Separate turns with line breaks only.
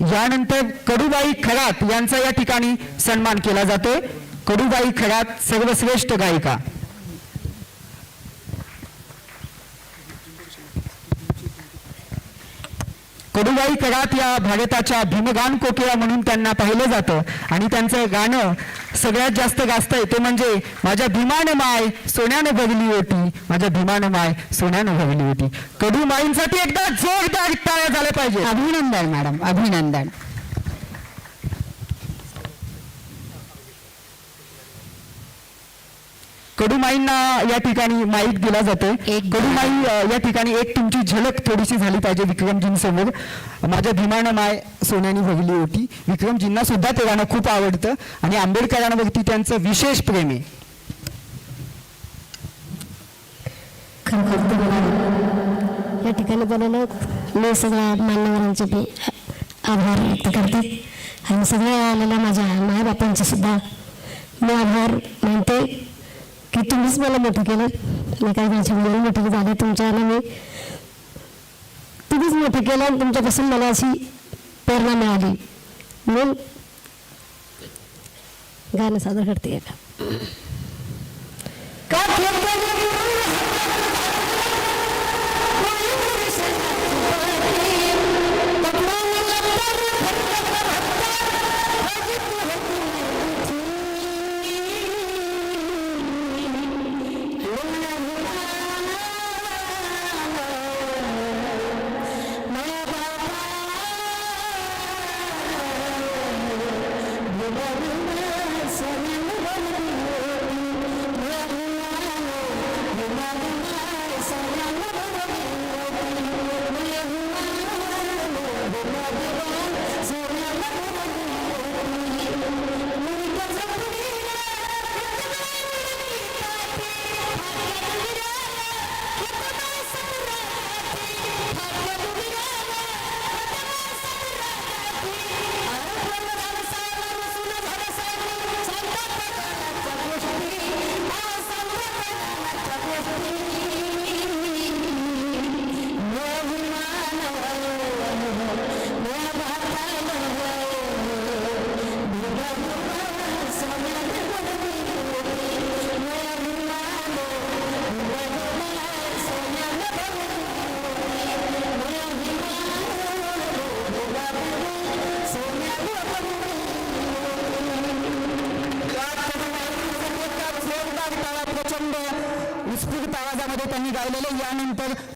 यानंतर कडूबाई खरात यांचा या ठिकाणी सन्मान केला जातोय. कडूबाई खरात सर्वश्रेष्ठ गायिका. कडूबाई खरात या भारताच्या भीमगान कोकिळा म्हणून त्यांना पाहिलं जातं आणि त्यांचं गाणं सगळ्यात जास्त गाजतंय ते म्हणजे माझ्या भीमानं माय सोन्याने भगली होती. माझ्या भीमानं माय सोन्यानं भगली होती. कडू माईंसाठी एकदा जोरदार टाळ्या झाल्या पाहिजे
अभिनंदन मॅडम अभिनंदन.
कडूमाईंना या ठिकाणी माईक दिला
एक-
कडूमाई या ठिकाणी एक तुमची झलक थोडीशी झाली पाहिजे विक्रमजींसमोर. माझ्या भीमानं माय सोन्यानी भरली होती. विक्रमजींना सुद्धा ते गाणं खूप आवडतं आणि आंबेडकरांवरती त्यांचं विशेष प्रेम आहे.
या ठिकाणी बोलवलं मी सगळ्या मान्यवरांचे मी आभार व्यक्त करते. आणि सगळ्या आलेल्या माझ्या मायबापांचे सुद्धा मी आभार मानते. की तुम्हीच मला मोठं केलं. मी काय माझ्या मुलं मोठे झाले तुमच्याला मी. तुम्हीच मोठं केलं आणि तुमच्यापासून मला अशी प्रेरणा मिळाली. म्हणून गाणं सादर करते का Sabi Mubarak.
प्रचंड विस्तृत आवाजामध्ये त्यांनी गायलेले यानंतर